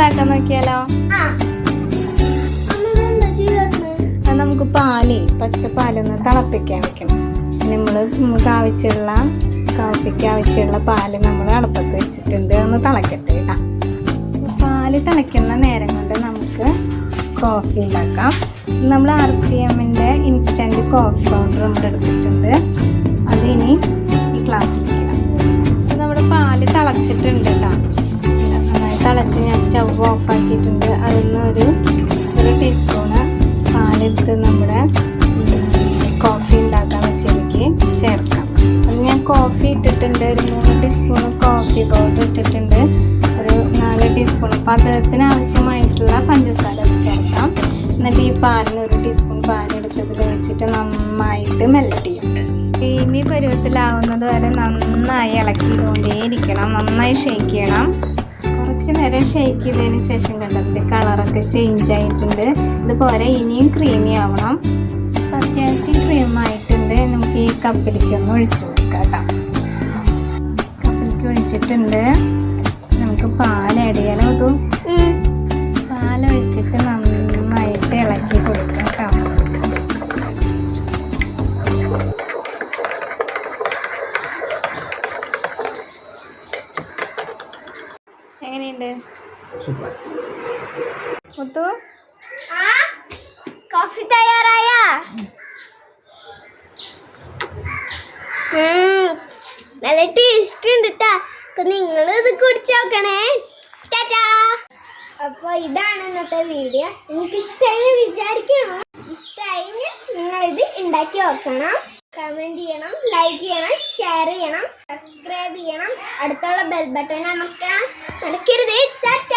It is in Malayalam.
നോക്കിയാലോ ചെയ്യാത്തത്? അത് നമുക്ക് പാൽ പച്ച പാലൊന്ന് തിളപ്പിക്കാൻ വെക്കണം. നമ്മൾ നമുക്ക് ആവശ്യമുള്ള കാപ്പിക്ക് ആവശ്യമുള്ള പാൽ നമ്മൾ അടുപ്പത്ത് വെച്ചിട്ടുണ്ട്. ഒന്ന് തിളക്കട്ടെ കേട്ടോ. പാൽ തിളയ്ക്കുന്ന നേരം കൊണ്ട് നമുക്ക് കോഫി ഉണ്ടാക്കാം. നമ്മൾ ആർ സി എമ്മിന്റെ ഇൻസ്റ്റന്റ് കോഫി പൗഡർ നമ്മുടെ എടുത്തിട്ടുണ്ട് സ്റ്റവ് ഓഫ് ആക്കിയിട്ടുണ്ട് അതിൽ നിന്ന് ഒരു ഒരു ടീസ്പൂണ് പാലെടുത്ത് നമ്മുടെ കോഫി ഉണ്ടാക്കാൻ വെച്ചതിലേക്ക് ചേർക്കാം. അത് ഞാൻ കോഫി ഇട്ടിട്ടുണ്ട്. ഒരു മൂന്ന് ടീസ്പൂൺ കോഫി പൗഡർ ഇട്ടിട്ടുണ്ട്. ഒരു നാല് ടീസ്പൂൺ പാത്രത്തിന് ആവശ്യമായിട്ടുള്ള പഞ്ചസാര ചേർക്കാം. എന്നിട്ട് ഈ പാലിന് ഒരു ടീസ്പൂൺ പാലെടുത്തത് വെച്ചിട്ട് നന്നായിട്ട് മെൽറ്റ് ചെയ്യും. ക്രീമി പരുവത്തിലാവുന്നത് വരെ നന്നായി ഇളക്കിക്കൊണ്ടേയിരിക്കണം. നന്നായി ഷേക്ക് ചെയ്യണം. കുറച്ച് നേരം ഷേക്ക് ചെയ്തതിന് ശേഷം കണ്ടതിന്റെ കളറൊക്കെ ചേഞ്ച് ആയിട്ടുണ്ട്. ഇതുപോലെ ഇനിയും ക്രീമി ആവണം. അപ്പം അത്യാവശ്യം ക്രീം ആയിട്ടുണ്ട്. നമുക്ക് ഈ കപ്പിലേക്ക് ഒന്ന് ഒഴിച്ചു കൊടുക്കാം കേട്ടോ. കപ്പിലേക്ക് ഒഴിച്ചിട്ടുണ്ട്. എങ്ങനെയുണ്ട്? മുത്തു? ആ കോഫി തയ്യാറായ? നല്ല ടേസ്റ്റ് ഉണ്ട് കേട്ടാ അപ്പൊ നിങ്ങൾ ഇത് കുടിച്ചു നോക്കണേ. ടാറ്റാ. അപ്പൊ ഇതാണ് ഇന്നത്തെ വീഡിയോ നിങ്ങൾക്ക് ഇഷ്ടമായി വിചാരിക്കണോ? ഇഷ്ടമായി നിങ്ങൾ ഇത് ഉണ്ടാക്കി നോക്കണം. കമന്റ് ചെയ്യണം ലൈക്ക് ചെയ്യണം ഷെയർ ചെയ്യണം സബ്സ്ക്രൈബ് ചെയ്യണം. അടുത്തുള്ള ബെൽ ബട്ടൺ അമർത്താൻ മറക്കരുത്. ടാറ്റ.